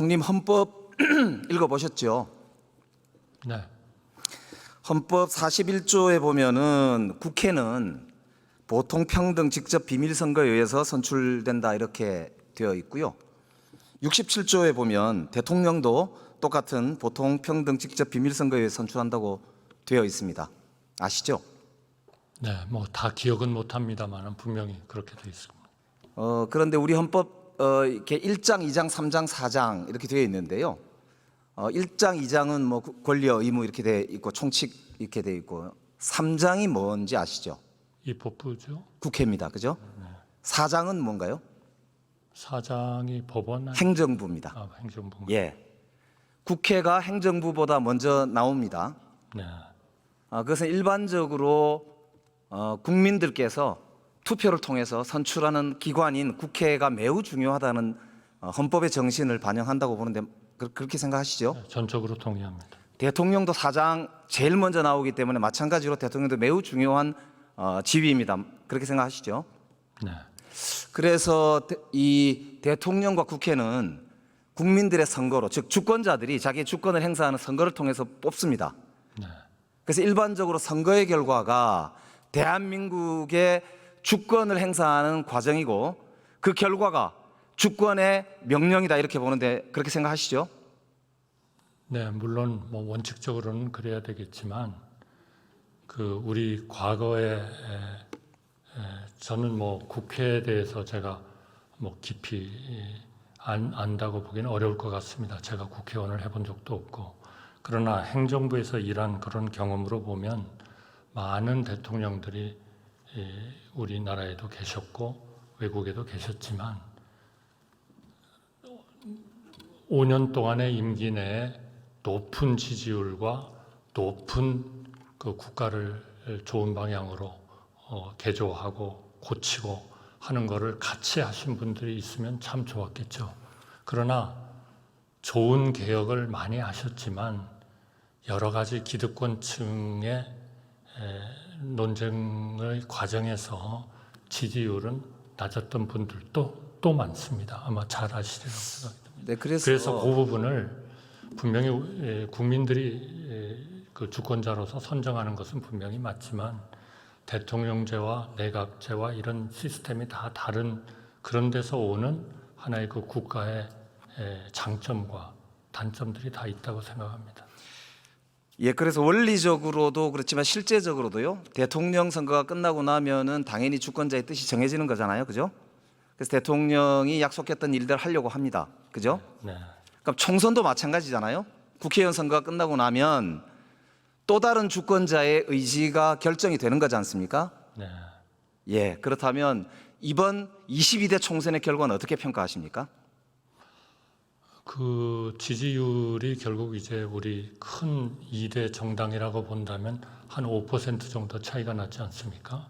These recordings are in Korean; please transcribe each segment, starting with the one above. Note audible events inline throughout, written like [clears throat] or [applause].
총님 헌법 [clears throat] 읽어보셨죠? 네. 헌법 41조에 보면은 국회는 보통 평등 직접 비밀 선거에 의해서 선출된다 이렇게 되어 있고요. 67조에 보면 대통령도 똑같은 보통 평등 직접 비밀 선거에 의해서 선출한다고 되어 있습니다. 아시죠? 네, 뭐 다 기억은 못 합니다만은 분명히 그렇게 돼 있습니다. 어, 그런데 우리 헌법 어, 이렇게 1장, 2장, 3장, 4장 이렇게 되어 있는데요. 어, 1장, 2장은 뭐 구- 권리와 의무 이렇게 돼 있고 총칙 이렇게 돼 있고 3장이 뭔지 아시죠? 이 법부죠. 국회입니다. 그죠? 4장은 뭔가요? 사장이 법원 아니- 행정부입니다. 아, 행정부. 예. 국회가 행정부보다 먼저 나옵니다. 네. 아, 그것은 일반적으로 어, 국민들께서 투표를 통해서 선출하는 기관인 국회가 매우 중요하다는 어, 헌법의 정신을 반영한다고 보는데 그, 그렇게 생각하시죠? 네, 전적으로 동의합니다. 대통령도 사장 제일 먼저 나오기 때문에 마찬가지로 대통령도 매우 중요한 어, 지위입니다. 그렇게 생각하시죠? 네. 그래서 대- 이 대통령과 국회는 국민들의 선거로 즉 주권자들이 자기의 주권을 행사하는 선거를 통해서 뽑습니다. 네. 그래서 일반적으로 선거의 결과가 대한민국의 주권을 행사하는 과정이고 그 결과가 주권의 명령이다 이렇게 보는데 그렇게 생각하시죠? 네, 물론 뭐 원칙적으로는 그래야 되겠지만 그 우리 과거에 에, 에, 저는 뭐 국회에 대해서 제가 뭐 깊이 안, 안다고 보기는 어려울 것 같습니다. 제가 국회의원을 해본 적도 없고 그러나 행정부에서 일한 그런 경험으로 보면 많은 대통령들이 이 우리나라에도 계셨고 외국에도 계셨지만 5년 동안의 임기 내에 높은 지지율과 높은 그 국가를 좋은 방향으로 어, 개조하고 고치고 하는 것을 같이 하신 분들이 있으면 참 좋았겠죠. 그러나 좋은 개혁을 많이 하셨지만 여러 가지 기득권층의 에, 논쟁의 과정에서 지지율은 낮았던 분들도 또 많습니다. 아마 잘 아시리라고 생각합니다. 네, 그래서, 그래서 그 부분을 분명히 에, 국민들이 에, 그 주권자로서 선정하는 것은 분명히 맞지만 대통령제와 내각제와 이런 시스템이 다 다른 그런 데서 오는 하나의 그 국가의 에, 장점과 단점들이 다 있다고 생각합니다. 예, 그래서 원리적으로도 그렇지만 실제적으로도요. 대통령 선거가 끝나고 나면은 당연히 주권자의 뜻이 정해지는 거잖아요. 그죠? 그래서 대통령이 약속했던 일들 하려고 합니다. 그죠? 네, 그럼 총선도 마찬가지잖아요. 국회의원 선거가 끝나고 나면 또 다른 주권자의 의지가 결정이 되는 거지 않습니까? 네. 예, 그렇다면 이번 22대 총선의 결과는 어떻게 평가하십니까? 그 지지율이 결국 이제 우리 큰 2대 정당이라고 본다면 한 5% 정도 차이가 나지 않습니까?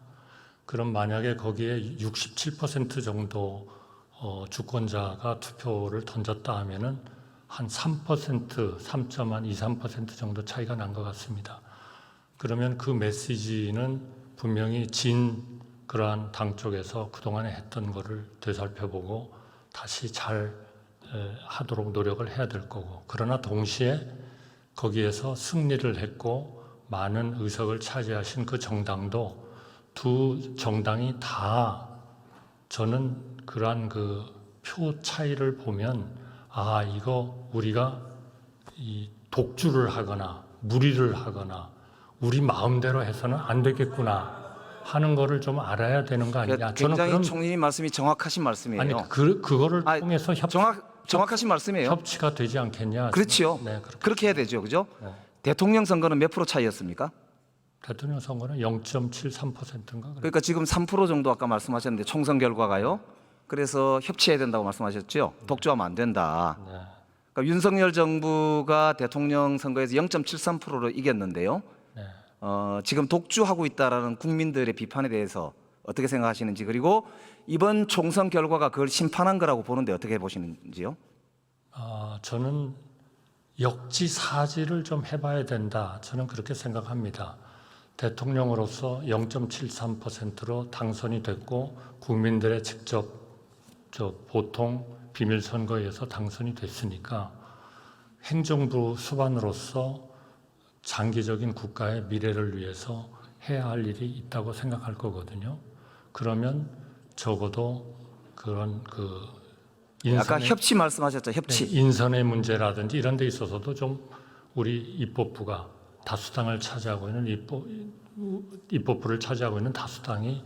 그럼 만약에 거기에 67% 정도 어, 주권자가 투표를 던졌다 하면은 한 3%, 3.1, 2, 3% 정도 차이가 난 것 같습니다. 그러면 그 메시지는 분명히 진 그러한 당 쪽에서 그동안에 했던 거를 되살펴보고 다시 잘 에, 하도록 노력을 해야 될 거고 그러나 동시에 거기에서 승리를 했고 많은 의석을 차지하신 그 정당도 두 정당이 다 저는 그러한 그 표 차이를 보면 아 이거 우리가 이 독주를 하거나 무리를 하거나 우리 마음대로 해서는 안 되겠구나 하는 거를 좀 알아야 되는 거 아니냐 저는 그 굉장히 그런 총리님 말씀이 정확하신 말씀이에요. 아니 그 그거를 아니, 통해서 협, 정확 정확하신 말씀이에요. 협치가 되지 않겠냐 그렇지요. 네 그렇게 그렇게 해야 되죠. 그죠? 네. 대통령 선거는 몇 프로 차이였습니까? 대통령 선거는 0.73%인가 그래. 그러니까 지금 3% 정도 아까 말씀하셨는데 총선 결과가요. 그래서 협치해야 된다고 말씀하셨죠. 독주하면 안 된다. 네. 그러니까 윤석열 정부가 대통령 선거에서 0.73%로 이겼는데요. 네. 어, 지금 독주하고 있다라는 국민들의 비판에 대해서 어떻게 생각하시는지 그리고 이번 총선 결과가 그걸 심판한 거라고 보는데 어떻게 보시는지요? 아, 저는 역지사지를 좀 해봐야 된다. 저는 그렇게 생각합니다. 대통령으로서 0.73%로 당선이 됐고 국민들의 직접 저 보통 비밀 선거에서 당선이 됐으니까 행정부 수반으로서 장기적인 국가의 미래를 위해서 해야 할 일이 있다고 생각할 거거든요. 그러면 적어도 그런 그 아까 인선의, 협치 말씀하셨죠. 협치. 네, 인선의 문제라든지 이런 데 있어서도 좀 우리 입법부가 다수당을 차지하고 있는 입법, 입법부를 차지하고 있는 다수당이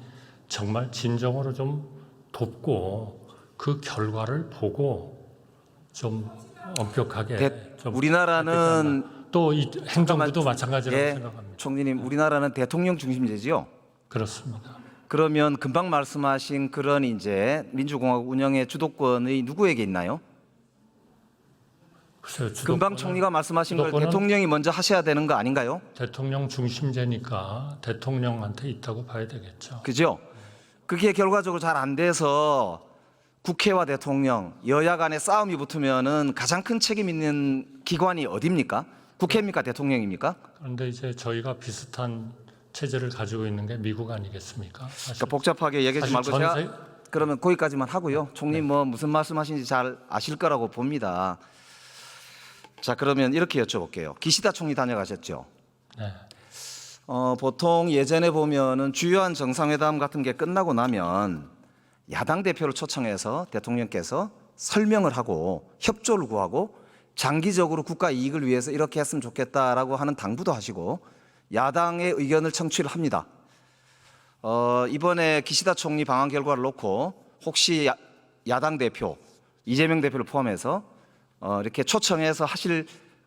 정말 진정으로 좀 돕고 그 결과를 보고 좀 엄격하게 대- 좀 우리나라는 또 이 행정부도 마찬가지라고 예, 생각합니다. 총리님 우리나라는 대통령 중심제지요. 그렇습니다. 그러면 금방 말씀하신 그런 이제 민주공화국 운영의 주도권의 누구에게 있나요? 글쎄요, 금방 총리가 말씀하신 걸 대통령이 먼저 하셔야 되는 거 아닌가요? 대통령 중심제니까 대통령한테 있다고 봐야 되겠죠. 그죠? 그게 결과적으로 잘 안 돼서 국회와 대통령 여야 간의 싸움이 붙으면은 가장 큰 책임 있는 기관이 어디입니까? 국회입니까? 대통령입니까? 그런데 이제 저희가 비슷한 체제를 가지고 있는 게 미국 아니겠습니까? 그러니까 복잡하게 얘기하지 말고 전 제가 세- 그러면 거기까지만 하고요. 총리 뭐 무슨 말씀하시는지 잘 아실 거라고 봅니다. 자 그러면 이렇게 여쭤볼게요. 기시다 총리 다녀가셨죠? 네. 어, 보통 예전에 보면은 주요한 정상회담 같은 게 끝나고 나면 야당 대표를 초청해서 대통령께서 설명을 하고 협조를 구하고 장기적으로 국가 이익을 위해서 이렇게 했으면 좋겠다라고 하는 당부도 하시고 야당의 의견을 청취를 합니다. 어, 이번에 기시다 총리 방한 결과를 놓고 혹시 야, 야당 대표 이재명 대표를 포함해서 어, 이렇게 초청해서 하실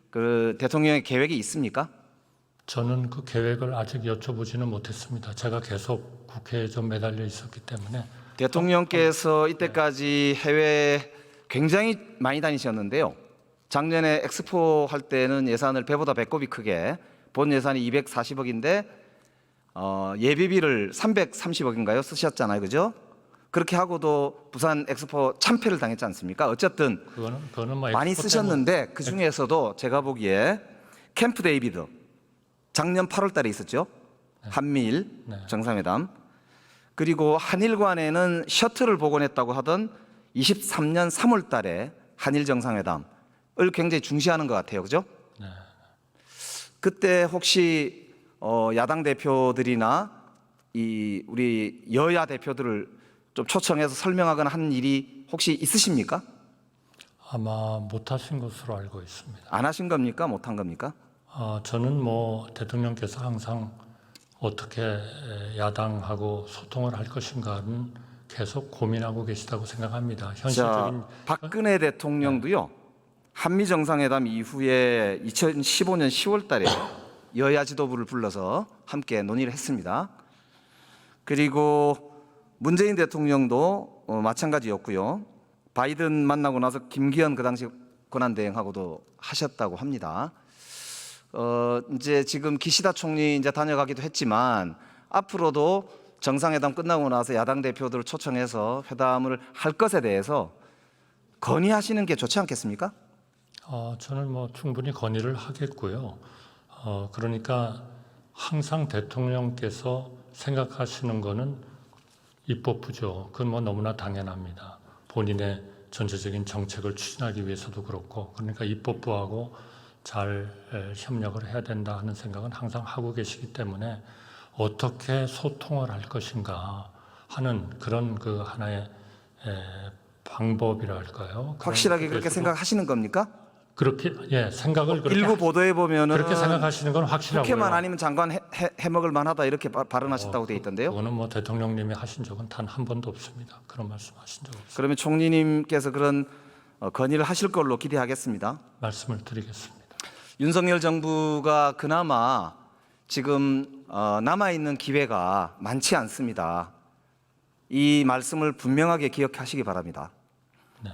그 대통령의 계획이 있습니까? 저는 그 계획을 아직 여쭤보지는 못했습니다. 제가 계속 국회에 좀 매달려 있었기 때문에 대통령께서 이때까지 해외 굉장히 많이 다니셨는데요. 작년에 엑스포 할 때는 예산을 배보다 배꼽이 크게 본 예산이 240억인데 어, 예비비를 330억인가요 쓰셨잖아요, 그죠? 그렇게 하고도 부산 엑스포 참패를 당했지 않습니까? 어쨌든 그거는 그거는 뭐 많이 쓰셨는데 그 중에서도 제가 보기에 캠프 데이비드 작년 8월 달에 있었죠 한미일 네. 정상회담 그리고 한일 간에는 셔틀을 복원했다고 하던 23년 3월 달에 한일 정상회담을 굉장히 중시하는 것 같아요, 그죠? 네. 그때 혹시 어, 야당 대표들이나 이 우리 여야 대표들을 좀 초청해서 설명하거나 한 일이 혹시 있으십니까? 아마 못하신 것으로 알고 있습니다. 안 하신 겁니까? 못 한 겁니까? 아, 저는 뭐 대통령께서 항상 어떻게 야당하고 소통을 할 것인가는 계속 고민하고 계시다고 생각합니다. 현실적인 자, 박근혜 대통령도요. 한미 정상회담 이후에 2015년 10월 달에 여야 지도부를 불러서 함께 논의를 했습니다. 그리고 문재인 대통령도 어, 마찬가지였고요. 바이든 만나고 나서 김기현 그 당시 권한대행하고도 하셨다고 합니다. 어, 이제 지금 기시다 총리 이제 다녀가기도 했지만 앞으로도 정상회담 끝나고 나서 야당 대표들을 초청해서 회담을 할 것에 대해서 건의하시는 게 좋지 않겠습니까? 어, 저는 뭐 충분히 건의를 하겠고요. 어, 그러니까 항상 대통령께서 생각하시는 거는 입법 부죠. 그건 뭐 너무나 당연합니다. 본인의 전체적인 정책을 추진하기 위해서도 그렇고, 그러니까 입법부하고 잘 에, 협력을 해야 된다 하는 생각은 항상 하고 계시기 때문에 어떻게 소통을 할 것인가 하는 그런 그 하나의 에, 방법이랄까요. 그런 확실하게 그렇게 생각하시는 겁니까? 그렇게 예 생각을 그렇게 일부 보도에 보면은 그렇게 생각하시는 건 확실하고요. 국회만 아니면 장관 해, 해, 해먹을 만하다 이렇게 바- 발언하셨다고 돼 있던데요. 그거는 뭐 대통령님이 하신 적은 단 한 번도 없습니다. 그런 말씀하신 적 없습니다. 그러면 총리님께서 그런 어, 건의를 하실 걸로 기대하겠습니다. 말씀을 드리겠습니다. 윤석열 정부가 그나마 지금 어, 남아 있는 기회가 많지 않습니다. 이 말씀을 분명하게 기억하시기 바랍니다. 네.